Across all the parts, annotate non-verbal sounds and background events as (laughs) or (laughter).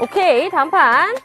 오케이, 다음 판.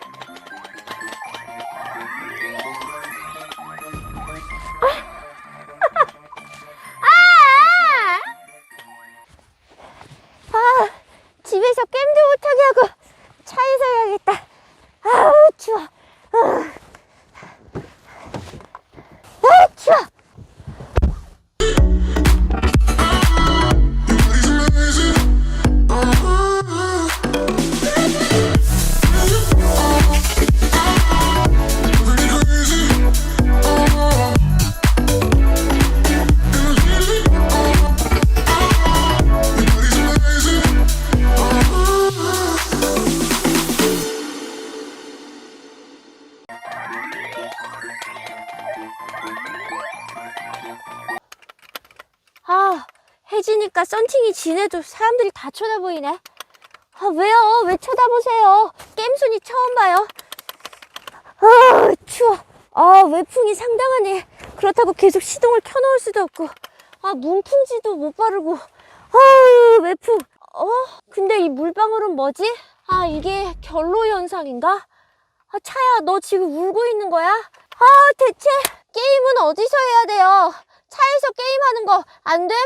해지니까 썬팅이 진해도 사람들이 다 쳐다보이네. 아, 왜요? 왜 쳐다보세요? 게임순이 처음 봐요. 아, 추워. 아, 외풍이 상당하네. 그렇다고 계속 시동을 켜놓을 수도 없고. 아, 문풍지도 못 바르고. 아유, 외풍. 어? 근데 이 물방울은 뭐지? 아, 이게 결로 현상인가? 아, 차야, 너 지금 울고 있는 거야? 아, 대체 게임은 어디서 해야 돼요? 차에서 게임하는 거 안 됨?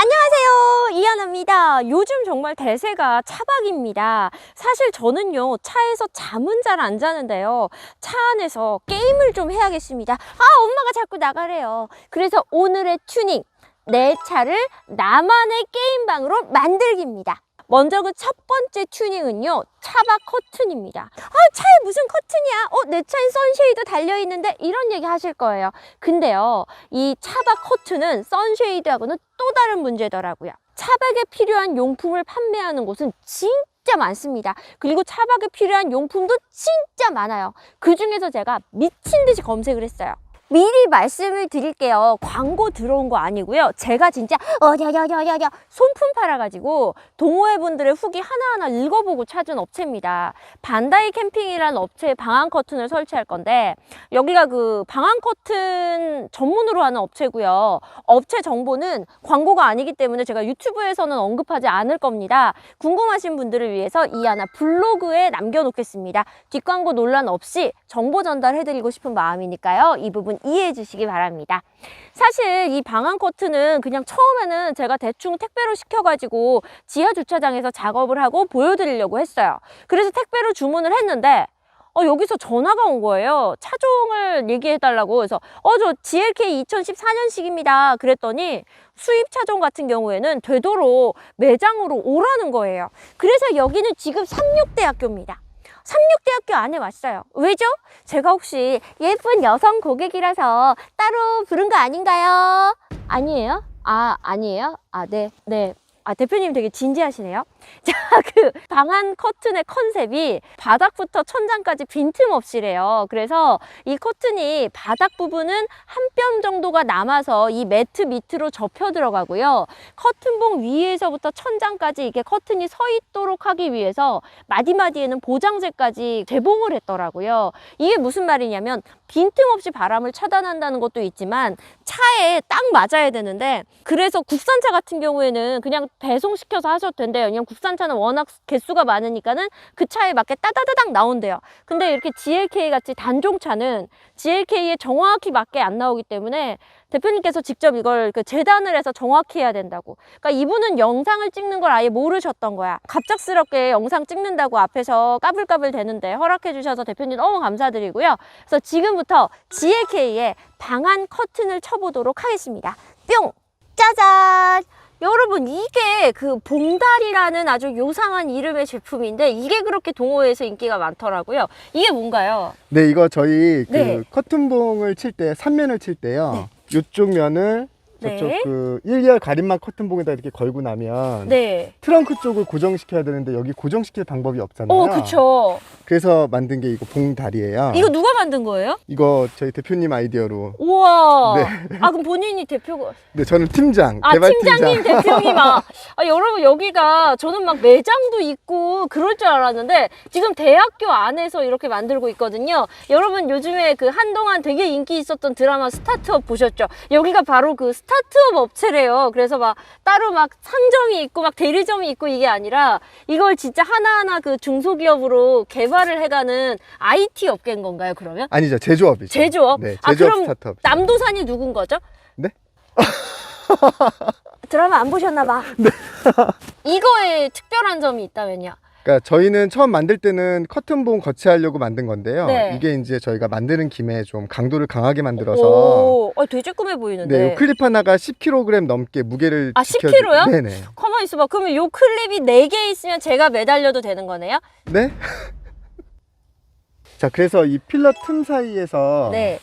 안녕하세요. 이하나입니다. 요즘 정말 대세가 차박입니다. 사실 저는요 차에서 잠은 잘 안 자는데요. 차 안에서 게임을 좀 해야겠습니다. 아 엄마가 자꾸 나가래요. 그래서 오늘의 튜닝 내 차를 나만의 게임방으로 만들기입니다 먼저 그 첫 번째 튜닝은요 차박 커튼입니다. 아 차에 무슨 커튼이야? 어 내 차엔 선쉐이드 달려있는데? 이런 얘기 하실 거예요. 근데요 이 차박 커튼은 선쉐이드하고는 또 다른 문제더라고요. 차박에 필요한 용품을 판매하는 곳은 진짜 많습니다. 그리고 차박에 필요한 용품도 진짜 많아요. 그 중에서 제가 미친 듯이 검색을 했어요 미리 말씀을 드릴게요. 광고 들어온 거 아니고요. 제가 진짜 어려려려려려 손품 팔아가지고 동호회 분들의 후기 하나하나 읽어보고 찾은 업체입니다. 반다이 캠핑이라는 업체에 방한 커튼을 설치할 건데 여기가 그 방한 커튼 전문으로 하는 업체고요. 업체 정보는 광고가 아니기 때문에 제가 유튜브에서는 언급하지 않을 겁니다. 궁금하신 분들을 위해서 이 하나 블로그에 남겨놓겠습니다. 뒷광고 논란 없이 정보 전달해드리고 싶은 마음이니까요. 이 부분 이해해 주시기 바랍니다. 사실 이 방한 커튼은 그냥 처음에는 제가 대충 택배로 시켜가지고 지하 주차장에서 작업을 하고 보여드리려고 했어요. 그래서 택배로 주문을 했는데 어, 여기서 전화가 온 거예요. 차종을 얘기해달라고. 그래서, 어, 저 GLK 2014년식입니다. 그랬더니 수입 차종 같은 경우에는 되도록 매장으로 오라는 거예요. 그래서 여기는 지금 삼육대학교입니다. 삼육대학교 안에 왔어요. 왜죠? 제가 혹시 예쁜 여성 고객이라서 따로 부른 거 아닌가요? 아니에요? 아, 아니에요? 아, 네, 네. 아, 대표님 되게 진지하시네요. (laughs) 자, 그 방한 커튼의 컨셉이 바닥부터 천장까지 빈틈없이래요. 그래서 이 커튼이 바닥 부분은 한 뼘 정도가 남아서 이 매트 밑으로 접혀 들어가고요. 커튼봉 위에서부터 천장까지 이게 커튼이 서 있도록 하기 위해서 마디마디에는 보장재까지 제봉을 했더라고요. 이게 무슨 말이냐면 빈틈없이 바람을 차단한다는 것도 있지만 차에 딱 맞아야 되는데 그래서 국산차 같은 경우에는 그냥 배송시켜서 하셔도 된대요. 왜냐면 국산차는 워낙 개수가 많으니까는 그 차에 맞게 따다다닥 나온대요. 근데 이렇게 GLK 같이 단종차는 GLK에 정확히 맞게 안 나오기 때문에 대표님께서 직접 이걸 그 재단을 해서 정확히 해야 된다고. 그러니까 이분은 영상을 찍는 걸 아예 모르셨던 거야. 갑작스럽게 영상 찍는다고 앞에서 까불까불 되는데 허락해 주셔서 대표님 너무 감사드리고요. 그래서 지금부터 GLK의 방한 커튼을 쳐보도록 하겠습니다. 뿅! 짜잔! 여러분 이게 그 봉달이라는 아주 요상한 이름의 제품인데 이게 그렇게 동호회에서 인기가 많더라고요. 이게 뭔가요? 네, 이거 저희 그 네. 커튼봉을 칠 때, 삼면을 칠 때요. 이쪽 면을 저쪽 네. 그 1열 가림막 커튼봉에다 이렇게 걸고 나면 네. 트렁크 쪽을 고정시켜야 되는데 여기 고정시킬 방법이 없잖아요. 어, 그쵸. 그래서 만든 게 이거 봉다리예요. 이거 누가 만든 거예요? 이거 저희 대표님 아이디어로. 우와. 네. 아, 그럼 본인이 대표가. 네, 저는 팀장, 아, 개발팀장. 팀장님, 대표님. 아, (laughs) 아, 여러분, 여기가 저는 막 매장도 있고 그럴 줄 알았는데 지금 대학교 안에서 이렇게 만들고 있거든요. 여러분, 요즘에 그 한동안 되게 인기 있었던 드라마 스타트업 보셨죠? 여기가 바로 그 스타트업 업체래요. 그래서 막 따로 막 상점이 있고 막 대리점이 있고 이게 아니라 이걸 진짜 하나하나 그 중소기업으로 개발을 해가는 IT 업계인 건가요, 그러면? 아니죠 제조업이죠. 제조업? 네, 아, 제조업 그럼 스타트업. 남도산이 누군 거죠? 네? 드라마 안 보셨나 봐. (laughs) 네. 이거에 특별한 점이 있다면요. 그러니까 저희는 처음 만들 때는 커튼봉 거치하려고 만든 건데요. 네. 이게 이제 저희가 만드는 김에 좀 강도를 강하게 만들어서 오, 어, 되게 쬐끔해 보이는데. 네, 요 클립 하나가 10kg 넘게 무게를 아, 지켜주- 10kg 요? 네네. 가만히 있어봐. 그러면 요 클립이 4개 있으면 제가 매달려도 되는 거네요? 네? (laughs) 자, 그래서 이 필러 틈 사이에서 네.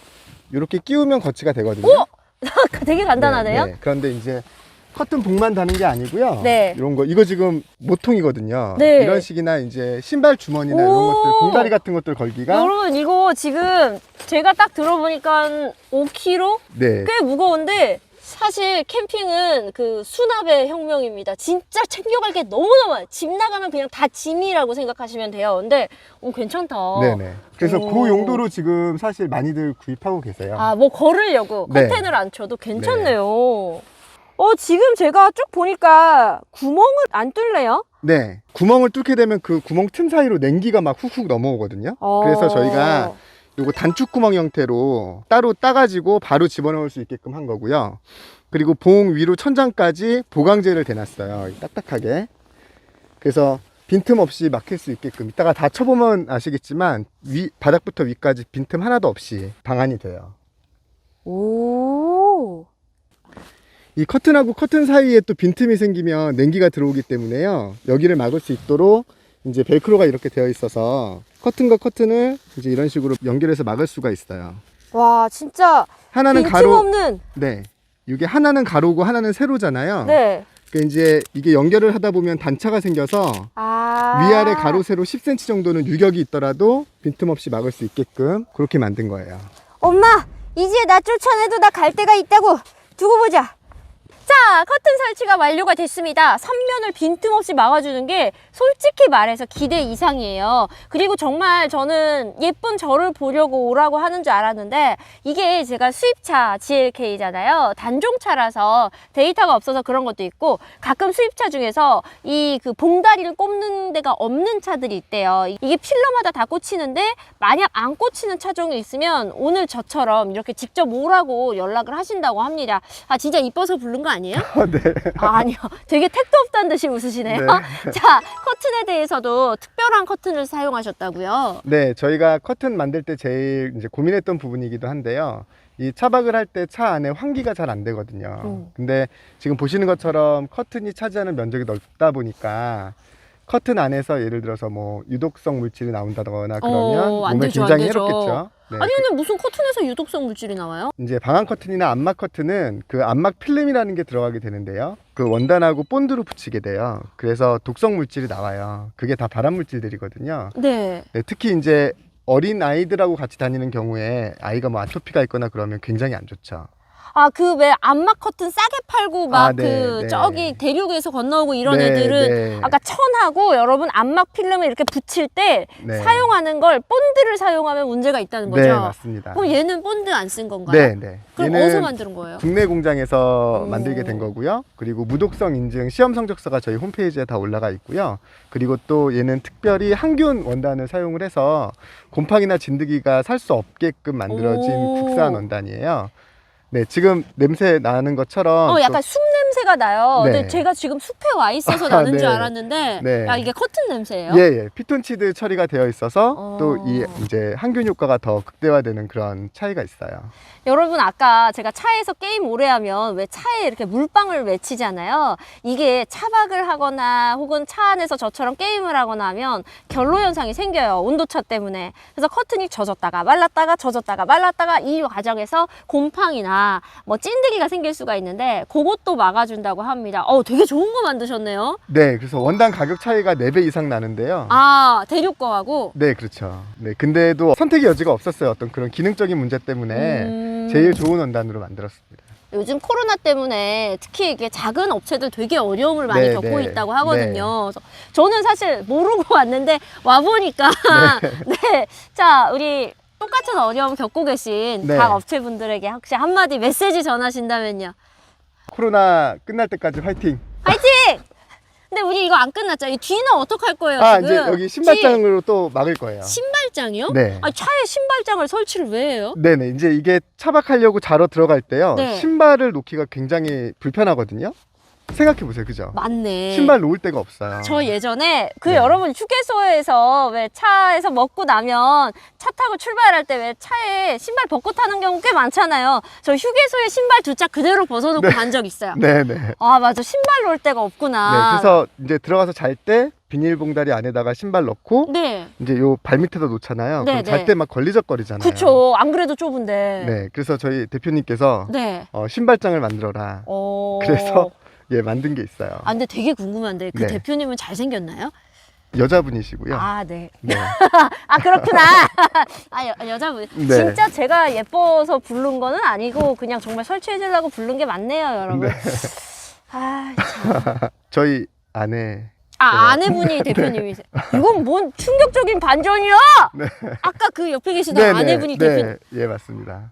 이렇게 끼우면 거치가 되거든요. (laughs) 되게 간단하네요. 네, 네. 그런데 이제 커튼 봉만 다는 게 아니고요. 네. 이런 거 이거 지금 모통이거든요. 네. 이런 식이나 이제 신발 주머니나 오. 이런 것들 봉다리 같은 것들 걸기가 여러분, 이거 지금 제가 딱 들어보니까 5kg? 네. 꽤 무거운데 사실 캠핑은 그 수납의 혁명입니다. 진짜 챙겨갈 게 너무너무 많아요. 집 나가면 그냥 다 짐이라고 생각하시면 돼요. 근데 어, 괜찮다. 네네. 그래서 오. 그 용도로 지금 사실 많이들 구입하고 계세요. 아, 뭐 걸으려고 네. 커튼을 안 쳐도 괜찮네요. 어, 지금 제가 쭉 보니까 구멍을 안 뚫네요. 네. 구멍을 뚫게 되면 그 구멍 틈 사이로 냉기가 막 훅훅 넘어오거든요. 어. 그래서 저희가 요거 단축 구멍 형태로 따로 따가지고 바로 집어넣을 수 있게끔 한 거고요. 그리고 봉 위로 천장까지 보강재를 대놨어요. 딱딱하게. 그래서 빈틈 없이 막힐 수 있게끔 이따가 다 쳐보면 아시겠지만 위 바닥부터 위까지 빈틈 하나도 없이 방안이 돼요. 오. 이 커튼하고 커튼 사이에 또 빈틈이 생기면 냉기가 들어오기 때문에요. 여기를 막을 수 있도록 이제 벨크로가 이렇게 되어 있어서 커튼과 커튼을 이제 이런 식으로 연결해서 막을 수가 있어요. 와, 진짜 하나는 빈틈 가로, 없는. 네. 이게 하나는 가로고 하나는 세로잖아요. 네. 그러니까 이제 이게 연결을 하다 보면 단차가 생겨서 아. 위아래 가로 세로 10cm 정도는 유격이 있더라도 빈틈 없이 막을 수 있게끔 그렇게 만든 거예요. 엄마, 이제 나 쫓아내도 나 갈 데가 있다고. 두고 보자. 자, 커튼 설치가 완료가 됐습니다. 삼면을 빈틈없이 막아주는 게 솔직히 말해서 기대 이상이에요. 그리고 정말 저는 예쁜 저를 보려고 오라고 하는 줄 알았는데 이게 제가 수입차 GLK잖아요. 단종차라서 데이터가 없어서 그런 것도 있고 가끔 수입차 중에서 이 그 봉다리를 꼽는 데가 없는 차들이 있대요. 이게 필러마다 다 꽂히는데 만약 안 꽂히는 차종이 있으면 오늘 저처럼 이렇게 직접 오라고 연락을 하신다고 합니다. 아 진짜 이뻐서 부른 거 아니에요? (laughs) 네. 아, 아니요. 되게 택도 없다는 듯이 웃으시네요. (laughs) 자, 커튼에 대해서도 특별한 커튼을 사용하셨다고요. 네, 저희가 커튼 만들 때 제일 이제 고민했던 부분이기도 한데요. 이 차박을 할 때 차 안에 환기가 잘 안 되거든요. 음. 근데 지금 보시는 것처럼 커튼이 차지하는 면적이 넓다 보니까 커튼 안에서 예를 들어서 뭐 유독성 물질이 나온다거나 그러면 어, 안 몸에 되죠, 굉장히 되죠. 해롭겠죠. 네, 아니 근데 무슨 커튼에서 유독성 물질이 나와요? 이제 방한 커튼이나 암막 커튼은 그 암막 필름이라는 게 들어가게 되는데요. 그 원단하고 본드로 붙이게 돼요. 그래서 독성 물질이 나와요. 그게 다 발암 물질들이거든요. 네. 네, 특히 이제 어린 아이들하고 같이 다니는 경우에 아이가 뭐 아토피가 있거나 그러면 굉장히 안 좋죠. 아 그왜 암막 커튼 싸게 팔고 막 아, 그 네, 네. 저기 대륙에서 건너오고 이런 네, 애들은 네. 아까 천하고 여러분 암막 필름을 이렇게 붙일 때 네. 사용하는 걸 본드를 사용하면 문제가 있다는 거죠. 네, 맞습니다. 그럼 얘는 본드 안 쓴 건가요? 네, 네. 그럼 어디서 만드는 거예요? 국내 공장에서 오. 만들게 된 거고요. 그리고 무독성 인증 시험 성적서가 저희 홈페이지에 다 올라가 있고요. 그리고 또 얘는 특별히 항균 원단을 사용을 해서 곰팡이나 진드기가 살 수 없게끔 만들어진 오. 국산 원단이에요. 네, 지금 냄새 나는 것처럼 어, 약간 숲 냄새가 나요. 네. 근데 제가 지금 숲에 와 있어서 아, 나는 네. 줄 알았는데, 네. 야, 이게 커튼 냄새예요? 예, 예. 피톤치드 처리가 되어 있어서 어. 또 이 이제 항균 효과가 더 극대화되는 그런 차이가 있어요. 여러분, 아까 제가 차에서 게임 오래 하면 왜 차에 이렇게 물방울 외치잖아요. 이게 차박을 하거나 혹은 차 안에서 저처럼 게임을 하거나 하면 결로 현상이 생겨요. 온도차 때문에. 그래서 커튼이 젖었다가 말랐다가 젖었다가 말랐다가 이 과정에서 곰팡이나 뭐 찐득이가 생길 수가 있는데 그것도 막아준다고 합니다. 어, 되게 좋은 거 만드셨네요. 네, 그래서 원단 가격 차이가 4배 이상 나는데요. 아, 대륙 거하고. 네, 그렇죠. 네, 근데도 선택의 여지가 없었어요. 어떤 그런 기능적인 문제 때문에 음. 제일 좋은 원단으로 만들었습니다. 요즘 코로나 때문에 특히 이게 작은 업체들 되게 어려움을 많이 네, 겪고 네. 있다고 하거든요. 그래서 저는 사실 모르고 (laughs) 왔는데 와 보니까 (laughs) (laughs) 네. 자, 우리 똑같은 어려움 겪고 계신 네. 각 업체분들에게 혹시 한마디 메시지 전하신다면요. 코로나 끝날 때까지 화이팅. 파이팅! 근데 우리 이거 안 끝났죠? 이 뒤는 어떡할 거예요, 아 지금? 이제 여기 신발장으로 또 막을 거예요. 뒤- 신발장이요? 네. 아, 차에 신발장을 설치를 왜 해요? 네네 이제 이게 차박하려고 자러 들어갈 때요 네. 신발을 놓기가 굉장히 불편하거든요. 생각해 보세요, 그죠? 맞네. 신발 놓을 데가 없어요. 저 예전에 그 네. 여러분 휴게소에서 왜 차에서 먹고 나면 차 타고 출발할 때 왜 차에 신발 벗고 타는 경우 꽤 많잖아요. 저 휴게소에 신발 두 짝 그대로 벗어놓고 네. 간적 있어요. 네네. 아 맞아 신발 놓을 데가 네, 없구나. 그래서 이제 들어가서 잘 때 비닐봉다리 안에다가 신발 넣고 네, 이제 요 발밑에다 놓잖아요. 네, 그럼 네. 잘때막 걸리적거리잖아요. 그쵸. 안 그래도 좁은데. 네, 그래서 저희 대표님께서 네. 어, 신발장을 만들어라. 어. 그래서 예 만든 게 있어요. 아 근데 되게 궁금한데 그 네. 대표님은 잘 생겼나요? 여자분이시고요. 아 네. 네. (laughs) 아 그렇구나. (laughs) 아 여, 여자분. 네. 진짜 제가 예뻐서 부른 거는 아니고 그냥 정말 설치해 주려고 부른 게 맞네요, 여러분. 네. 아, 참. (laughs) 저희 아내 아 네. 아내분이 대표님이세요. 이건 뭔 충격적인 반전이야? 아까 그 옆에 계시던 네네, 아내분이 네, 대표님. 예 맞습니다.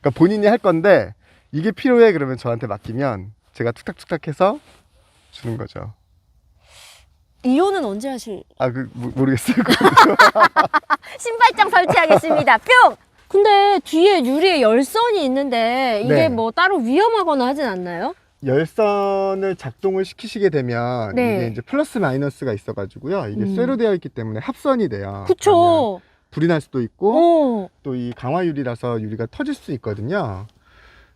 그러니까 본인이 할 건데 이게 필요해 그러면 저한테 맡기면 제가 툭탁툭탁 해서 주는 거죠. 이혼은 언제 하실? 아 그 모르겠어요. (laughs) 신발장 설치하겠습니다. 뿅. 근데 뒤에 유리에 열선이 있는데 이게 네. 뭐 따로 위험하거나 하진 않나요? 열선을 작동을 시키시게 되면 네. 이게 이제 플러스 마이너스가 있어가지고요. 이게 음. 쇠로 되어 있기 때문에 합선이 돼요. 그러면 그쵸. 불이 날 수도 있고 어. 또 이 강화 유리라서 유리가 터질 수 있거든요.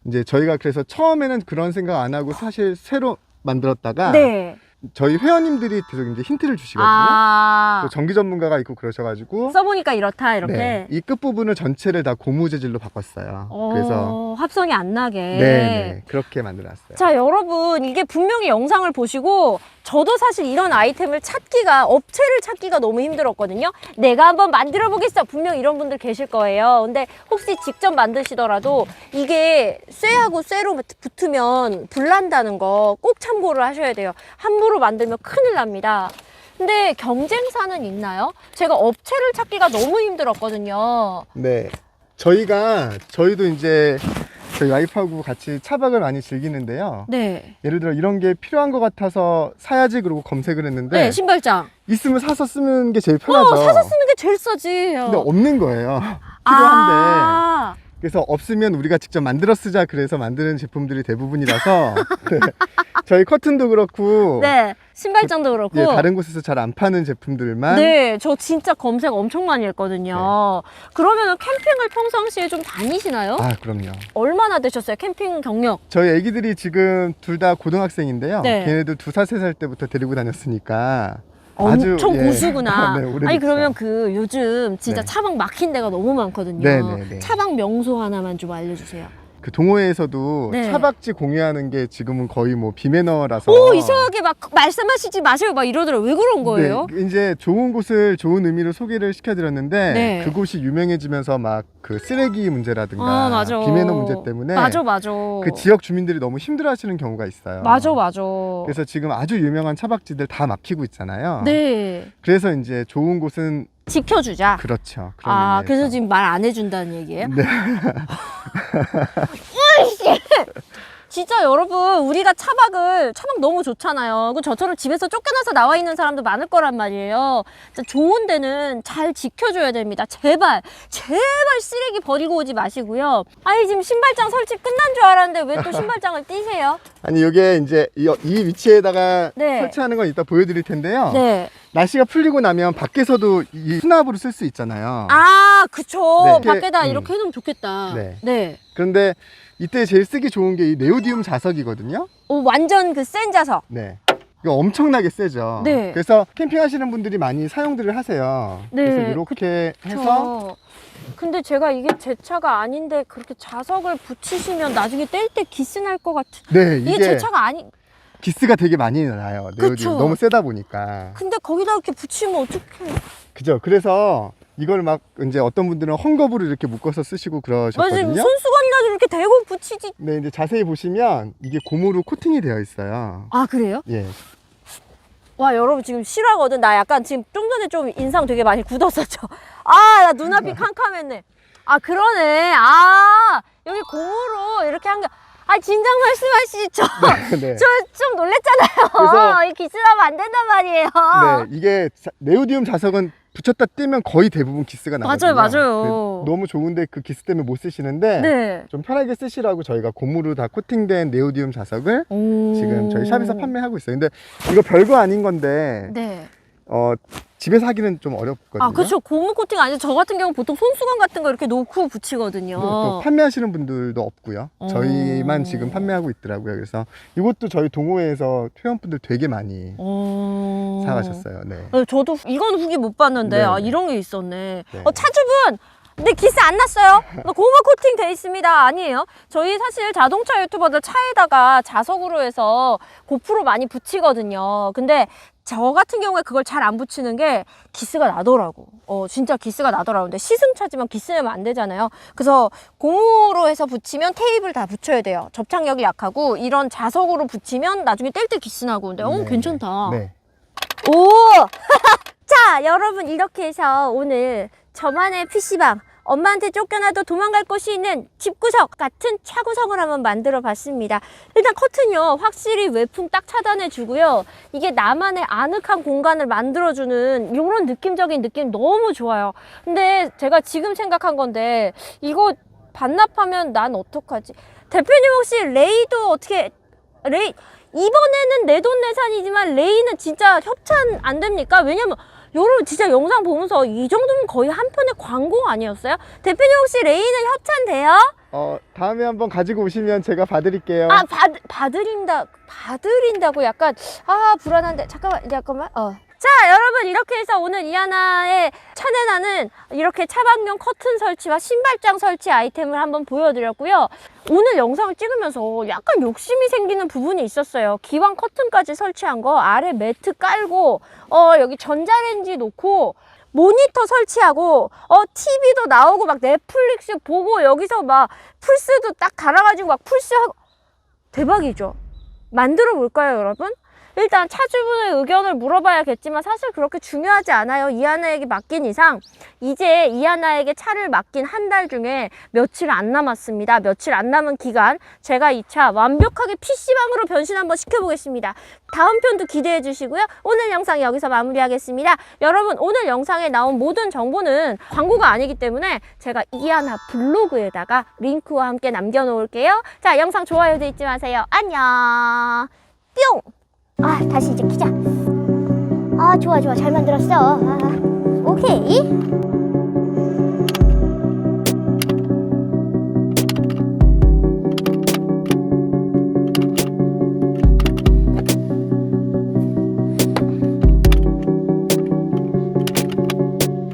이제 저희가 그래서 처음에는 그런 생각 안 하고 사실 새로 만들었다가 네. 저희 회원님들이 계속 이제 힌트를 주시거든요. 아. 또 전기 전문가가 있고 그러셔가지고 써보니까 이렇다 이렇게. 네, 이 끝 부분을 전체를 다 고무 재질로 바꿨어요. 어, 그래서 합성이 안 나게. 네, 네, 그렇게 만들어놨어요. 자, 여러분, 이게 분명히 영상을 보시고, 저도 사실 이런 아이템을 찾기가, 업체를 찾기가 너무 힘들었거든요. 내가 한번 만들어 보겠어. 분명 이런 분들 계실 거예요. 근데 혹시 직접 만드시더라도 이게 쇠하고 쇠로 붙으면 불난다는 거 꼭 참고를 하셔야 돼요. 함부로 만들면 큰일 납니다. 근데 경쟁사는 있나요? 제가 업체를 찾기가 너무 힘들었거든요. 네, 저희가 저희도 이제 저희 와이프하고 같이 차박을 많이 즐기는데요. 네. 예를 들어 이런 게 필요한 것 같아서 사야지 그러고 검색을 했는데 네, 신발장. 있으면 사서 쓰는 게 제일 편하죠. 어, 사서 쓰는 게 제일 싸지. 근데 없는 거예요. (laughs) 필요한데 아, 그래서 없으면 우리가 직접 만들어 쓰자 그래서 만드는 제품들이 대부분이라서 (laughs) 네. 저희 커튼도 그렇고 네. 신발장도 그렇고. 예, 다른 곳에서 잘 안 파는 제품들만 네, 저 진짜 검색 엄청 많이 했거든요. 네. 그러면 캠핑을 평상시에 좀 다니시나요? 아 그럼요. 얼마나 되셨어요? 캠핑 경력? 저희 애기들이 지금 둘 다 고등학생인데요. 네. 걔네들 두 살 세 살 때부터 데리고 다녔으니까 아주, 엄청 예. 고수구나. (laughs) 네, 오래됐어요. 아니 그러면 그 요즘 진짜 네. 차박 막힌 데가 너무 많거든요. 네, 네, 네. 차박 명소 하나만 좀 알려주세요. 그 동호회에서도 네. 차박지 공유하는 게 지금은 거의 뭐 비매너라서 오 이상하게 막 말씀하시지 마세요 막 이러더라고요. 왜 그런 거예요? 네, 이제 좋은 곳을 좋은 의미로 소개를 시켜드렸는데 네. 그곳이 유명해지면서 막 그 쓰레기 문제라든가 아 맞아. 비매너 문제 때문에 맞아 맞아. 그 지역 주민들이 너무 힘들어하시는 경우가 있어요. 맞아 맞아. 그래서 지금 아주 유명한 차박지들 다 막히고 있잖아요. 네 그래서 이제 좋은 곳은 지켜주자. 그렇죠. 그런 아 의미에서. 그래서 지금 말 안 해준다는 얘기예요? 네. (laughs) (laughs) 진짜 여러분 우리가 차박을 차박 너무 좋잖아요. 그 저처럼 집에서 쫓겨나서 나와 있는 사람도 많을 거란 말이에요. 진짜 좋은 데는 잘 지켜줘야 됩니다. 제발 제발 쓰레기 버리고 오지 마시고요. 아니 지금 신발장 설치 끝난 줄 알았는데 왜 또 신발장을 띄세요? 아니 이게 이제 이, 이 위치에다가 네. 설치하는 건 이따 보여드릴 텐데요. 네. 날씨가 풀리고 나면 밖에서도 이 수납으로 쓸 수 있잖아요. 아 그쵸. 네. 밖에다 음. 이렇게 해놓으면 좋겠다. 네. 네. 그런데 이때 제일 쓰기 좋은 게 이 네오디움 자석이거든요. 오, 완전 그 센 자석. 네. 이거 엄청나게 세죠. 네. 그래서 캠핑하시는 분들이 많이 사용들을 하세요. 네, 그래서 이렇게 해서 저... 근데 제가 이게 제 차가 아닌데 그렇게 자석을 붙이시면 나중에 뗄 때 기스 날 것 같은. 네 이게, 이게 제 차가 아니. 기스가 되게 많이 나요. 네오디움 그쵸. 너무 세다 보니까. 근데 거기다 이렇게 붙이면 어떡해. 그죠. 그래서 이걸 막 이제 어떤 분들은 헝겊으로 이렇게 묶어서 쓰시고 맞아요. 그러셨거든요. 손수건이라도 이렇게 대고 붙이지. 네, 이제 자세히 보시면 이게 고무로 코팅이 되어 있어요. 아, 그래요? 예. 와, 여러분 지금 실화거든. 나 약간 지금 좀 전에 좀 인상 되게 많이 굳었었죠. (laughs) 아, 나 눈앞이 캄캄했네. 아, 그러네. 아, 여기 고무로 이렇게 한 게. 아 진작 말씀하시죠. (laughs) 네. 저좀 놀랬잖아요. 그래서- (laughs) 이 기스나면 안 된단 말이에요. 네, 이게 자- 네오디움 자석은 붙였다 떼면 거의 대부분 기스가 나거든요. 맞아요, 맞아요. 그 너무 좋은데 그 기스 때문에 못 쓰시는데 네. 좀 편하게 쓰시라고 저희가 고무로 다 코팅된 네오디움 자석을 지금 저희 샵에서 판매하고 있어요. 근데 이거 별거 아닌 건데 네. 어, 집에서 하기는 좀 어렵거든요. 아, 그렇죠. 고무 코팅 아니죠. 저 같은 경우 보통 손수건 같은 거 이렇게 놓고 붙이거든요. 또 판매하시는 분들도 없고요. 어. 저희만 지금 판매하고 있더라고요. 그래서 이것도 저희 동호회에서 회원분들 되게 많이 어... 사가셨어요. 네. 네, 저도 후- 이건 후기 못 봤는데 네. 아 이런 게 있었네. 네. 어 차주분. 근데 기스 안 났어요. 뭐 고무 코팅 돼 있습니다. 아니에요. 저희 사실 자동차 유튜버들 차에다가 자석으로 해서 고프로 많이 붙이거든요. 근데 저 같은 경우에 그걸 잘 안 붙이는 게 기스가 나더라고. 어, 진짜 기스가 나더라고. 근데 시승차지만 기스 내면 안 되잖아요. 그래서 고무로 해서 붙이면 테이프를 다 붙여야 돼요. 접착력이 약하고 이런 자석으로 붙이면 나중에 뗄 때 기스 나고. 근데 어, 네. 괜찮다. 네. 오! (laughs) 자, 여러분 이렇게 해서 오늘 저만의 PC방 엄마한테 쫓겨나도 도망갈 곳이 있는 집구석 같은 차구석을 한번 만들어 봤습니다. 일단 커튼요, 확실히 외풍 딱 차단해 주고요. 이게 나만의 아늑한 공간을 만들어 주는 이런 느낌적인 느낌 너무 좋아요. 근데 제가 지금 생각한 건데, 이거 반납하면 난 어떡하지? 대표님 혹시 레이도 어떻게, 레이, 이번에는 내 돈 내산이지만 레이는 진짜 협찬 안 됩니까? 왜냐면 여러분 진짜 영상 보면서 이 정도면 거의 한 편의 광고 아니었어요? 대표님 혹시 레이는 협찬 돼요? 어, 다음에 한번 가지고 오시면 제가 봐드릴게요. 아 받, 받으린다 받으린다고 약간 아 불안한데 잠깐만 잠깐만 어. 자 여러분 이렇게 해서 오늘 이하나의 차내나는 이렇게 차박용 커튼 설치와 신발장 설치 아이템을 한번 보여드렸고요 오늘 영상을 찍으면서 약간 욕심이 생기는 부분이 있었어요 기왕 커튼까지 설치한 거 아래 매트 깔고 어 여기 전자레인지 놓고 모니터 설치하고 어 TV도 나오고 막 넷플릭스 보고 여기서 막 플스도 딱 달아가지고 막 플스하고 대박이죠. 만들어 볼까요, 여러분? 일단 차주분의 의견을 물어봐야겠지만 사실 그렇게 중요하지 않아요. 이하나에게 맡긴 이상 이제 이하나에게 차를 맡긴 한 달 중에 며칠 안 남았습니다. 며칠 안 남은 기간 제가 이 차 완벽하게 PC방으로 변신 한번 시켜보겠습니다. 다음 편도 기대해 주시고요. 오늘 영상 여기서 마무리하겠습니다. 여러분 오늘 영상에 나온 모든 정보는 광고가 아니기 때문에 제가 이하나 블로그에다가 링크와 함께 남겨놓을게요. 자 영상 좋아요도 잊지 마세요. 안녕. 뿅. 아 다시 이제 키자. 아 좋아 좋아. 잘 만들었어. 아, 아. 오케이.